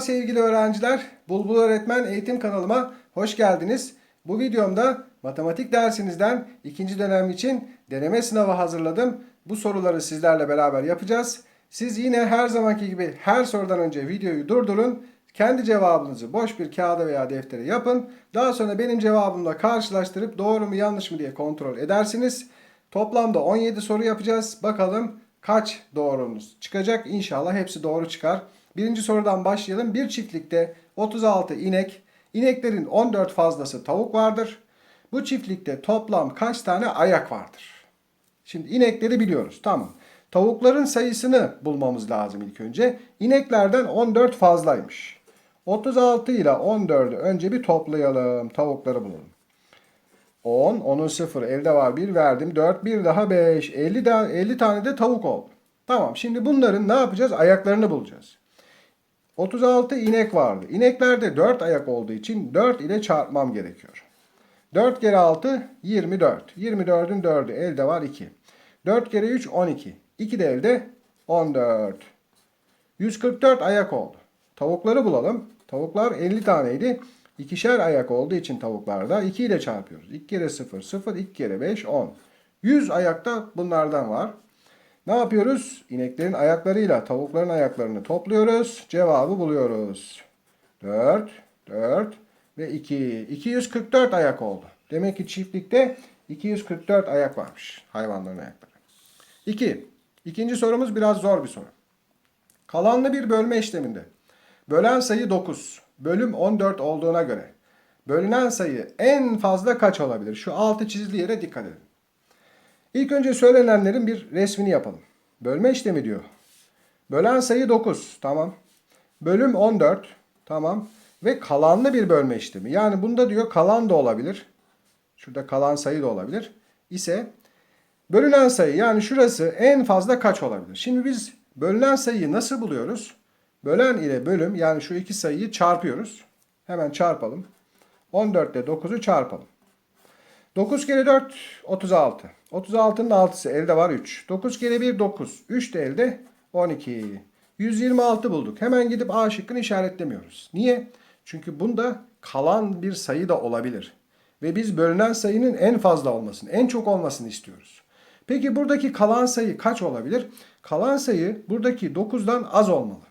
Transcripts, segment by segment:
Merhaba sevgili öğrenciler. Bulbul Öğretmen Eğitim kanalıma hoş geldiniz. Bu videomda matematik dersinizden ikinci dönem için deneme sınavı hazırladım. Bu soruları sizlerle beraber yapacağız. Siz yine her zamanki gibi her sorudan önce videoyu durdurun. Kendi cevabınızı boş bir kağıda veya deftere yapın. Daha sonra benim cevabımla karşılaştırıp doğru mu yanlış mı diye kontrol edersiniz. Toplamda 17 soru yapacağız. Bakalım kaç doğrunuz çıkacak. İnşallah hepsi doğru çıkar. Birinci sorudan başlayalım. Bir çiftlikte 36 inek, ineklerin 14 fazlası tavuk vardır. Bu çiftlikte toplam kaç tane ayak vardır? Şimdi inekleri biliyoruz. Tamam. Tavukların sayısını bulmamız lazım ilk önce. İneklerden 14 fazlaymış. 36 ile 14'ü önce bir toplayalım. Tavukları bulalım. 10, 10'un 0, elde var 1 verdim. 4, 1 daha 5. 50, daha, 50 tane de tavuk oldu. Tamam şimdi bunların ne yapacağız? Ayaklarını bulacağız. 36 inek vardı. İneklerde 4 ayak olduğu için 4 ile çarpmam gerekiyor. 4 kere 6 24. 24'ün 4'ü elde var 2. 4 kere 3 12. 2 de elde 14. 144 ayak oldu. Tavukları bulalım. Tavuklar 50 taneydi. İkişer ayak olduğu için tavuklarda 2 ile çarpıyoruz. 2 kere 0 0 2 kere 5 10. 100 ayakta bunlardan var. Ne yapıyoruz? İneklerin ayaklarıyla tavukların ayaklarını topluyoruz. Cevabı buluyoruz. 4, 4 ve 2. 244 ayak oldu. Demek ki çiftlikte 244 ayak varmış. Hayvanların ayakları. 2. İkinci sorumuz biraz zor bir soru. Kalanlı bir bölme işleminde. Bölen sayı 9. Bölüm 14 olduğuna göre. Bölünen sayı en fazla kaç olabilir? Şu altı çizili yere dikkat edin. İlk önce söylenenlerin bir resmini yapalım. Bölme işlemi diyor. Bölen sayı 9. Tamam. Bölüm 14. Tamam. Ve kalanlı bir bölme işlemi. Yani bunda diyor kalan da olabilir. Şurada kalan sayı da olabilir. İse bölünen sayı yani şurası en fazla kaç olabilir? Şimdi biz bölünen sayıyı nasıl buluyoruz? Bölen ile bölüm yani şu iki sayıyı çarpıyoruz. Hemen çarpalım. 14 ile 9'u çarpalım. 9 kere 4 36. 36'nın 6'sı elde var 3. 9 kere 1 9. 3 de elde 12. 126 bulduk. Hemen gidip A şıkkını işaretlemiyoruz. Niye? Çünkü bunda kalan bir sayı da olabilir. Ve biz bölünen sayının en fazla olmasını, en çok olmasını istiyoruz. Peki buradaki kalan sayı kaç olabilir? Kalan sayı buradaki 9'dan az olmalı.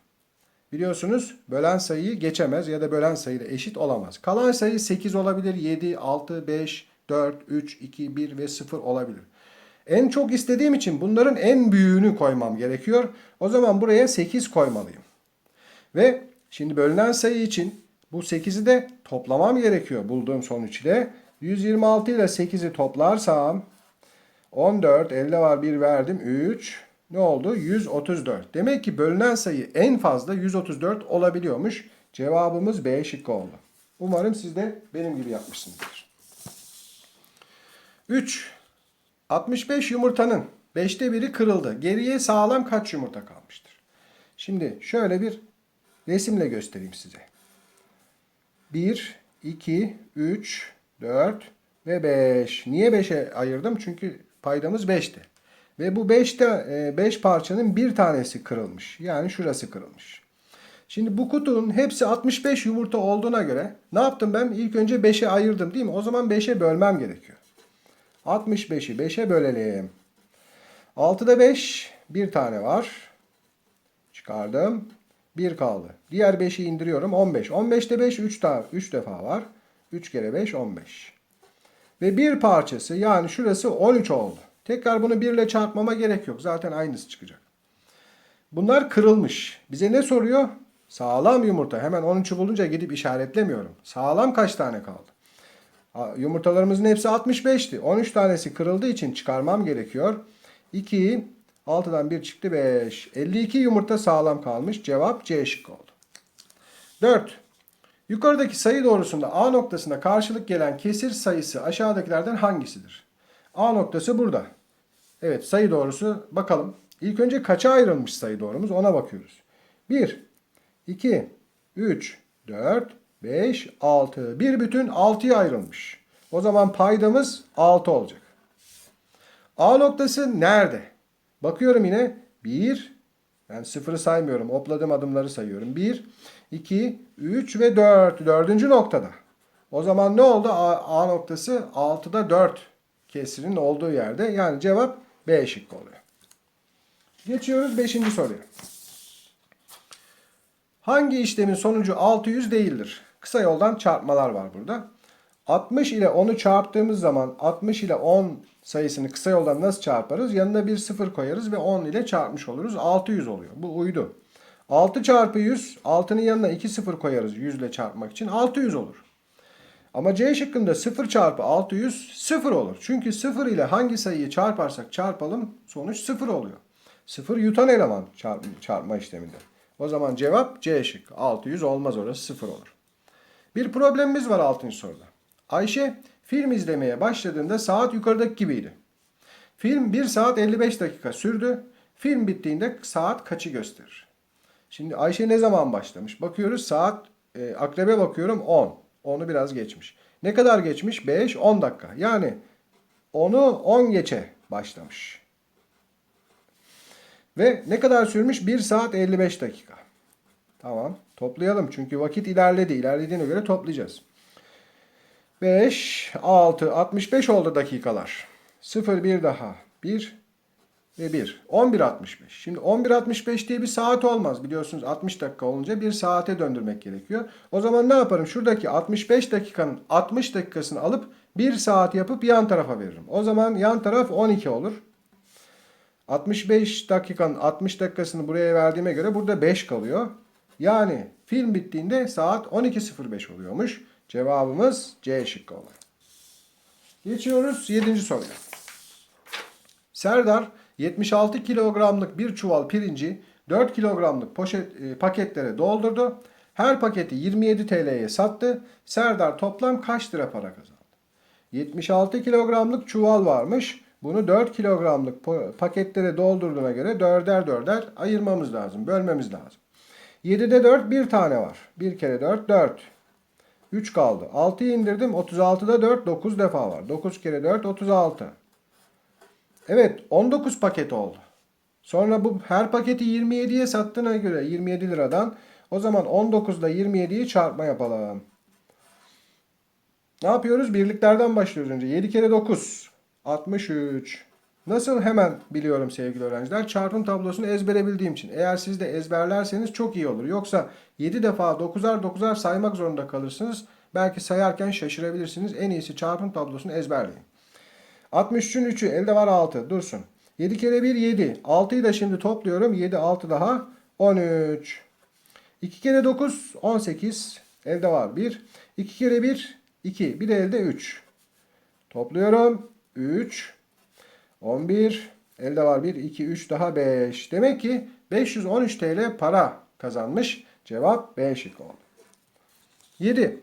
Biliyorsunuz bölen sayıyı geçemez ya da bölen sayıyla eşit olamaz. Kalan sayı 8 olabilir, 7, 6, 5, 4, 3, 2, 1 ve 0 olabilir. En çok istediğim için bunların en büyüğünü koymam gerekiyor. O zaman buraya 8 koymalıyım. Ve şimdi bölünen sayı için bu 8'i de toplamam gerekiyor bulduğum sonuç ile. 126 ile 8'i toplarsam 14, elde var 1 verdim 3. Ne oldu? 134. Demek ki bölünen sayı en fazla 134 olabiliyormuş. Cevabımız B şıkkı oldu. Umarım siz de benim gibi yapmışsınızdır. 3. 65 yumurtanın 5'te biri kırıldı. Geriye sağlam kaç yumurta kalmıştır? Şimdi şöyle bir resimle göstereyim size. 1, 2, 3, 4 ve 5. Niye 5'e ayırdım? Çünkü paydamız 5'ti. Ve bu 5'te 5 parçanın bir tanesi kırılmış. Yani şurası kırılmış. Şimdi bu kutunun hepsi 65 yumurta olduğuna göre ne yaptım ben? İlk önce 5'e ayırdım değil mi? O zaman 5'e bölmem gerekiyor. 65'i 5'e bölelim. 6'da 5 bir tane var. Çıkardım. 1 kaldı. Diğer 5'i indiriyorum. 15. 15'te 5 3 tane 3 defa var. 3 kere 5 15. Ve bir parçası yani şurası 13 oldu. Tekrar bunu 1 ile çarpmama gerek yok. Zaten aynısı çıkacak. Bunlar kırılmış. Bize ne soruyor? Sağlam yumurta. Hemen 13'ü bulunca gidip işaretlemiyorum. Sağlam kaç tane kaldı? Yumurtalarımızın hepsi 65'ti. 13 tanesi kırıldığı için çıkarmam gerekiyor. 2, 6'dan 1 çıktı 5. 52 yumurta sağlam kalmış. Cevap C şıkkı oldu. 4. Yukarıdaki sayı doğrusunda A noktasına karşılık gelen kesir sayısı aşağıdakilerden hangisidir? A noktası burada. Evet sayı doğrusu bakalım. İlk önce kaça ayrılmış sayı doğrumuz ona bakıyoruz. 1, 2, 3, 4, 5, 6. Bir bütün 6'ya ayrılmış. O zaman paydamız 6 olacak. A noktası nerede? Bakıyorum yine 1, ben sıfırı saymıyorum. Opladığım adımları sayıyorum. 1, 2, 3 ve 4. Dördüncü noktada. O zaman ne oldu? A, A noktası 6'da 4 kesrin olduğu yerde. Yani cevap B şıkkı oluyor. Geçiyoruz 5. soruya. Hangi işlemin sonucu 600 değildir? Kısa yoldan çarpmalar var burada. 60 ile 10'u çarptığımız zaman 60 ile 10 sayısını kısa yoldan nasıl çarparız? Yanına bir sıfır koyarız ve 10 ile çarpmış oluruz. 600 oluyor. Bu uydu. 6 çarpı 100, 6'nın yanına 2 sıfır koyarız 100 ile çarpmak için 600 olur. Ama C şıkkında 0 çarpı 600 0 olur. Çünkü 0 ile hangi sayıyı çarparsak çarpalım sonuç 0 oluyor. 0 yutan eleman çarp, çarpma işleminde. O zaman cevap C şıkkı. 600 olmaz orası 0 olur. Bir problemimiz var 6. soruda. Ayşe film izlemeye başladığında saat yukarıdaki gibiydi. Film 1 saat 55 dakika sürdü. Film bittiğinde saat kaçı gösterir? Şimdi Ayşe ne zaman başlamış? Bakıyoruz saat e, akrebe bakıyorum 10. 10'u biraz geçmiş. Ne kadar geçmiş? 5, 10 dakika. Yani 10'u 10 geçe başlamış. Ve ne kadar sürmüş? 1 saat 55 dakika. Tamam. Toplayalım. Çünkü vakit ilerledi. İlerlediğine göre toplayacağız. 5, 6, 65 oldu dakikalar. 0, 1 daha. 1 ve 1. 11.65. Şimdi 11.65 diye bir saat olmaz. Biliyorsunuz 60 dakika olunca bir saate döndürmek gerekiyor. O zaman ne yaparım? Şuradaki 65 dakikanın 60 dakikasını alıp 1 saat yapıp yan tarafa veririm. O zaman yan taraf 12 olur. 65 dakikanın 60 dakikasını buraya verdiğime göre burada 5 kalıyor. Yani film bittiğinde saat 12.05 oluyormuş. Cevabımız C şıkkı olur. Geçiyoruz 7. soruya. Serdar 76 kilogramlık bir çuval pirinci 4 kilogramlık poşet, e, paketlere doldurdu. Her paketi 27 TL'ye sattı. Serdar toplam kaç lira para kazandı? 76 kilogramlık çuval varmış. Bunu 4 kilogramlık paketlere doldurduğuna göre dörder dörder ayırmamız lazım. Bölmemiz lazım. 7'de 4 bir tane var. 1 kere 4 4. 3 kaldı. 6'yı indirdim. 36'da 4 9 defa var. 9 kere 4 36. Evet 19 paket oldu. Sonra bu her paketi 27'ye sattığına göre 27 liradan o zaman 19 ile 27'yi çarpma yapalım. Ne yapıyoruz? Birliklerden başlıyoruz önce. 7 kere 9 63. Nasıl hemen biliyorum sevgili öğrenciler? Çarpım tablosunu ezbere bildiğim için. Eğer siz de ezberlerseniz çok iyi olur. Yoksa 7 defa 9'ar 9'ar saymak zorunda kalırsınız. Belki sayarken şaşırabilirsiniz. En iyisi çarpım tablosunu ezberleyin. 63'ün 3'ü elde var 6 dursun. 7 kere 1 7. 6'yı da şimdi topluyorum. 7 6 daha 13. 2 kere 9 18. Elde var 1. 2 kere 1 2. Bir de elde 3. Topluyorum. 3. 11. Elde var 1 2 3 daha 5. Demek ki 513 TL para kazanmış. Cevap B şıkkı oldu. 7.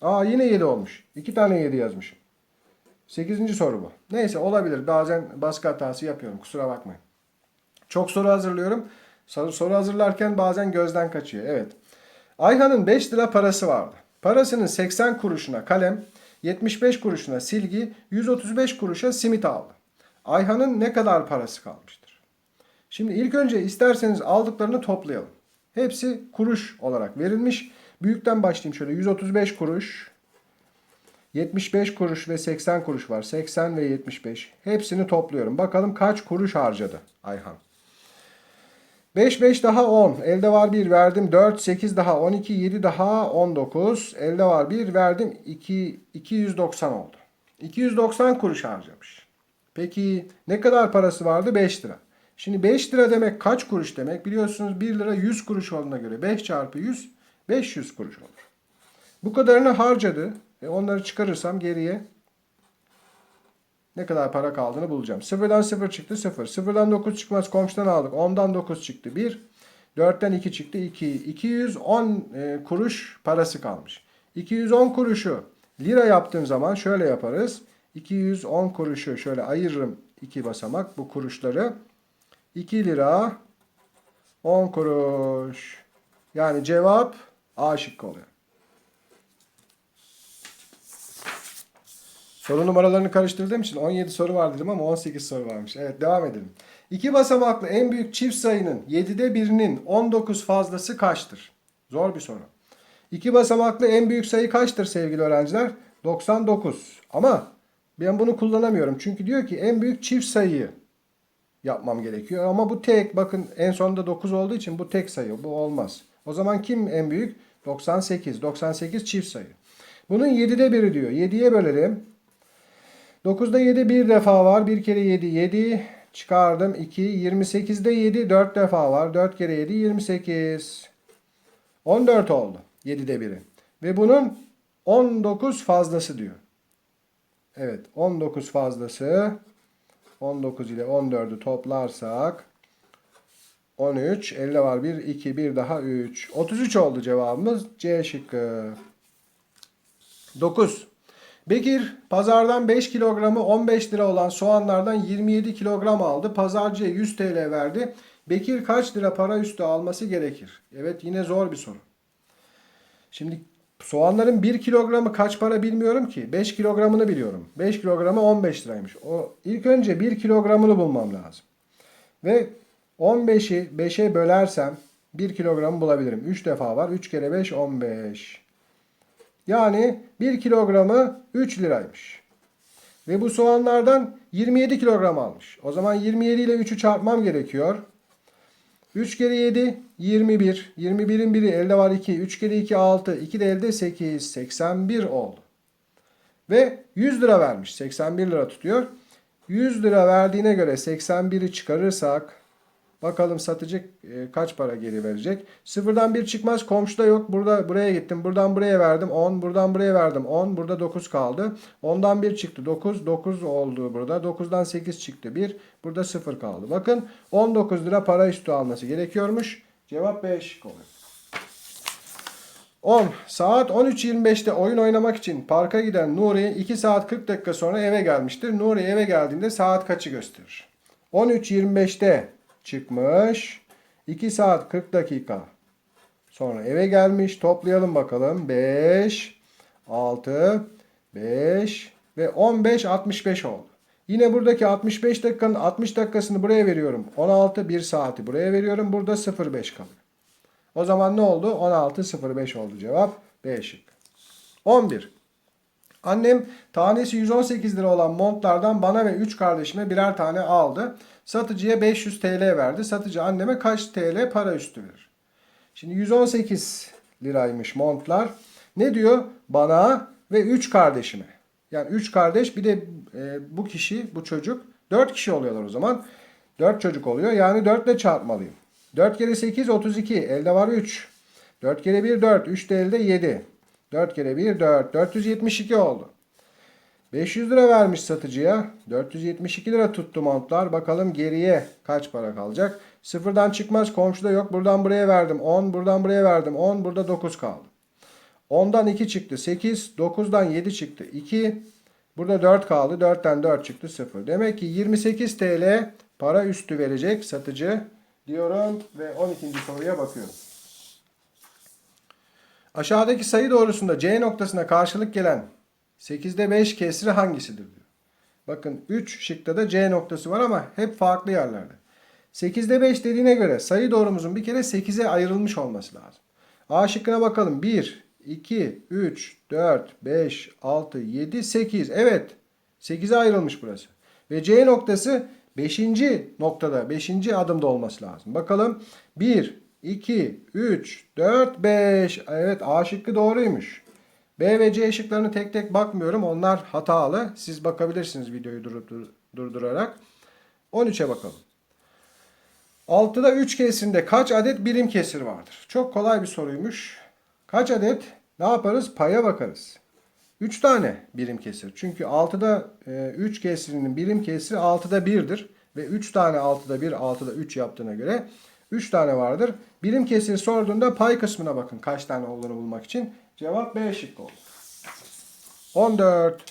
Aa yine 7 olmuş. 2 tane 7 yazmışım. 8. soru bu. Neyse olabilir. Bazen baskı hatası yapıyorum. Kusura bakmayın. Çok soru hazırlıyorum. Soru, hazırlarken bazen gözden kaçıyor. Evet. Ayhan'ın 5 lira parası vardı. Parasının 80 kuruşuna kalem, 75 kuruşuna silgi, 135 kuruşa simit aldı. Ayhan'ın ne kadar parası kalmıştır? Şimdi ilk önce isterseniz aldıklarını toplayalım. Hepsi kuruş olarak verilmiş. Büyükten başlayayım şöyle 135 kuruş, 75 kuruş ve 80 kuruş var. 80 ve 75. Hepsini topluyorum. Bakalım kaç kuruş harcadı Ayhan. 5 5 daha 10. Elde var 1 verdim. 4 8 daha 12 7 daha 19. Elde var 1 verdim. 2 290 oldu. 290 kuruş harcamış. Peki ne kadar parası vardı? 5 lira. Şimdi 5 lira demek kaç kuruş demek? Biliyorsunuz 1 lira 100 kuruş olduğuna göre 5 çarpı 100 500 kuruş olur. Bu kadarını harcadı. E onları çıkarırsam geriye ne kadar para kaldığını bulacağım. Sıfırdan 0 çıktı 0. Sıfırdan 9 çıkmaz komşudan aldık. 10'dan 9 çıktı 1. 4'ten 2 çıktı 2. 210 e, kuruş parası kalmış. 210 kuruşu lira yaptığım zaman şöyle yaparız. 210 kuruşu şöyle ayırırım iki basamak bu kuruşları. 2 lira 10 kuruş. Yani cevap A şıkkı oluyor. Soru numaralarını karıştırdığım için 17 soru var dedim ama 18 soru varmış. Evet devam edelim. İki basamaklı en büyük çift sayının 7'de birinin 19 fazlası kaçtır? Zor bir soru. İki basamaklı en büyük sayı kaçtır sevgili öğrenciler? 99. Ama ben bunu kullanamıyorum. Çünkü diyor ki en büyük çift sayıyı yapmam gerekiyor. Ama bu tek. Bakın en sonunda 9 olduğu için bu tek sayı. Bu olmaz. O zaman kim en büyük? 98. 98 çift sayı. Bunun 7'de biri diyor. 7'ye bölelim. 9'da 7 bir defa var. 1 kere 7 7 çıkardım 2. 28'de 7 4 defa var. 4 kere 7 28. 14 oldu. 7'de biri. Ve bunun 19 fazlası diyor. Evet 19 fazlası. 19 ile 14'ü toplarsak 13. 50 var 1 2 1 daha 3. 33 oldu cevabımız. C şıkkı. 9. Bekir pazardan 5 kilogramı 15 lira olan soğanlardan 27 kilogram aldı. Pazarcıya 100 TL verdi. Bekir kaç lira para üstü alması gerekir? Evet yine zor bir soru. Şimdi soğanların 1 kilogramı kaç para bilmiyorum ki. 5 kilogramını biliyorum. 5 kilogramı 15 liraymış. O ilk önce 1 kilogramını bulmam lazım. Ve 15'i 5'e bölersem 1 kilogramı bulabilirim. 3 defa var. 3 kere 5 15. Yani 1 kilogramı 3 liraymış. Ve bu soğanlardan 27 kilogram almış. O zaman 27 ile 3'ü çarpmam gerekiyor. 3 kere 7 21. 21'in biri elde var 2. 3 kere 2 6. 2 de elde 8. 81 oldu. Ve 100 lira vermiş. 81 lira tutuyor. 100 lira verdiğine göre 81'i çıkarırsak bakalım satıcı e, kaç para geri verecek. Sıfırdan bir çıkmaz komşuda yok. Burada buraya gittim. Buradan buraya verdim 10. Buradan buraya verdim 10. Burada 9 kaldı. 10'dan 1 çıktı 9. 9 oldu burada. 9'dan 8 çıktı 1. Burada 0 kaldı. Bakın 19 lira para üstü alması gerekiyormuş. Cevap 5 oluyor. 10. Saat 13.25'te oyun oynamak için parka giden Nuri 2 saat 40 dakika sonra eve gelmiştir. Nuri eve geldiğinde saat kaçı gösterir? 13.25'te çıkmış. 2 saat 40 dakika sonra eve gelmiş. Toplayalım bakalım. 5, 6, 5 ve 15, 65 oldu. Yine buradaki 65 dakikanın 60 dakikasını buraya veriyorum. 16, 1 saati buraya veriyorum. Burada 0,5 kalıyor. O zaman ne oldu? 16.05 oldu cevap. B şık. 11. Annem tanesi 118 lira olan montlardan bana ve 3 kardeşime birer tane aldı. Satıcıya 500 TL verdi. Satıcı anneme kaç TL para üstü verir? Şimdi 118 liraymış montlar. Ne diyor? Bana ve 3 kardeşime. Yani 3 kardeş bir de e, bu kişi, bu çocuk 4 kişi oluyorlar o zaman. 4 çocuk oluyor. Yani 4 ile çarpmalıyım. 4 kere 8 32. Elde var 3. 4 kere 1 4. 3 de elde 7. 4 kere 1 4. 472 oldu. 500 lira vermiş satıcıya. 472 lira tuttu montlar. Bakalım geriye kaç para kalacak. Sıfırdan çıkmaz. Komşuda yok. Buradan buraya verdim. 10. Buradan buraya verdim. 10. Burada 9 kaldı. 10'dan 2 çıktı. 8. 9'dan 7 çıktı. 2. Burada 4 kaldı. 4'ten 4 çıktı. 0. Demek ki 28 TL para üstü verecek satıcı diyorum ve 12. soruya bakıyorum. Aşağıdaki sayı doğrusunda C noktasına karşılık gelen 8'de 5 kesri hangisidir diyor. Bakın 3 şıkta da C noktası var ama hep farklı yerlerde. 8'de 5 dediğine göre sayı doğrumuzun bir kere 8'e ayrılmış olması lazım. A şıkkına bakalım. 1, 2, 3, 4, 5, 6, 7, 8. Evet 8'e ayrılmış burası. Ve C noktası 5. noktada 5. adımda olması lazım. Bakalım 1, 2, 3, 4, 5. Evet A şıkkı doğruymuş. B ve C şıklarını tek tek bakmıyorum. Onlar hatalı. Siz bakabilirsiniz videoyu durup dur- durdurarak. 13'e bakalım. 6'da 3 kesirinde kaç adet birim kesir vardır? Çok kolay bir soruymuş. Kaç adet? Ne yaparız? Paya bakarız. 3 tane birim kesir. Çünkü 6'da 3 kesirinin birim kesiri 6'da 1'dir. Ve 3 tane 6'da 1, 6'da 3 yaptığına göre 3 tane vardır. Birim kesir sorduğunda pay kısmına bakın kaç tane olduğunu bulmak için. Cevap B şıkkı olur. 14.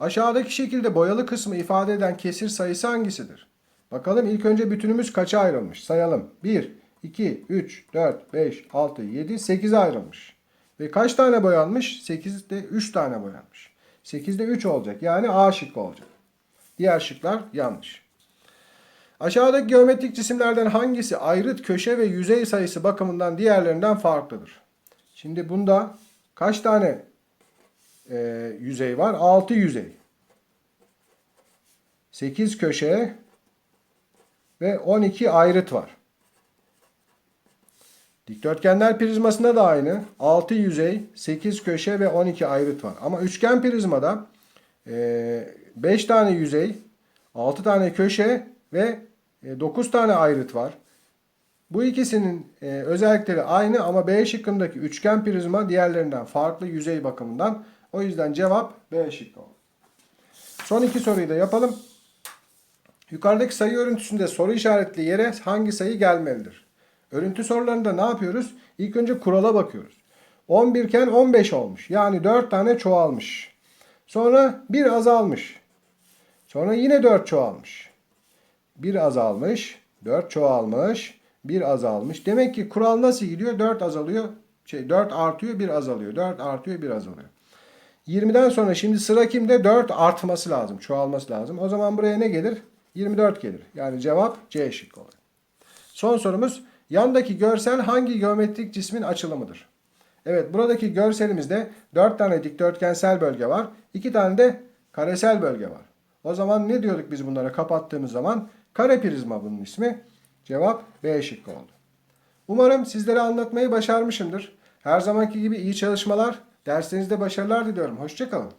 Aşağıdaki şekilde boyalı kısmı ifade eden kesir sayısı hangisidir? Bakalım ilk önce bütünümüz kaça ayrılmış? Sayalım. 1, 2, 3, 4, 5, 6, 7, 8'e ayrılmış. Ve kaç tane boyanmış? 8'de 3 tane boyanmış. 8'de 3 olacak. Yani A şıkkı olacak. Diğer şıklar yanlış. Aşağıdaki geometrik cisimlerden hangisi ayrıt, köşe ve yüzey sayısı bakımından diğerlerinden farklıdır? Şimdi bunda kaç tane e, yüzey var? 6 yüzey. 8 köşe ve 12 ayrıt var. Dikdörtgenler prizmasında da aynı. 6 yüzey, 8 köşe ve 12 ayrıt var. Ama üçgen prizmada 5 tane yüzey, 6 tane köşe ve 9 tane ayrıt var. Bu ikisinin e, özellikleri aynı ama B şıkkındaki üçgen prizma diğerlerinden farklı yüzey bakımından. O yüzden cevap B şıkkı oldu. Son iki soruyu da yapalım. Yukarıdaki sayı örüntüsünde soru işaretli yere hangi sayı gelmelidir? Örüntü sorularında ne yapıyoruz? İlk önce kurala bakıyoruz. 11 iken 15 olmuş. Yani 4 tane çoğalmış. Sonra 1 azalmış. Sonra yine 4 çoğalmış. 1 azalmış, 4 çoğalmış, 1 azalmış. Demek ki kural nasıl gidiyor? 4 azalıyor, şey 4 artıyor, 1 azalıyor. 4 artıyor, 1 azalıyor. 20'den sonra şimdi sıra kimde? 4 artması lazım, çoğalması lazım. O zaman buraya ne gelir? 24 gelir. Yani cevap C şıkkı olur. Son sorumuz yandaki görsel hangi geometrik cismin açılımıdır? Evet buradaki görselimizde 4 tane dikdörtgensel bölge var. 2 tane de karesel bölge var. O zaman ne diyorduk biz bunlara kapattığımız zaman? Kare prizma bunun ismi. Cevap B şıkkı oldu. Umarım sizlere anlatmayı başarmışımdır. Her zamanki gibi iyi çalışmalar, derslerinizde başarılar diliyorum. Hoşçakalın.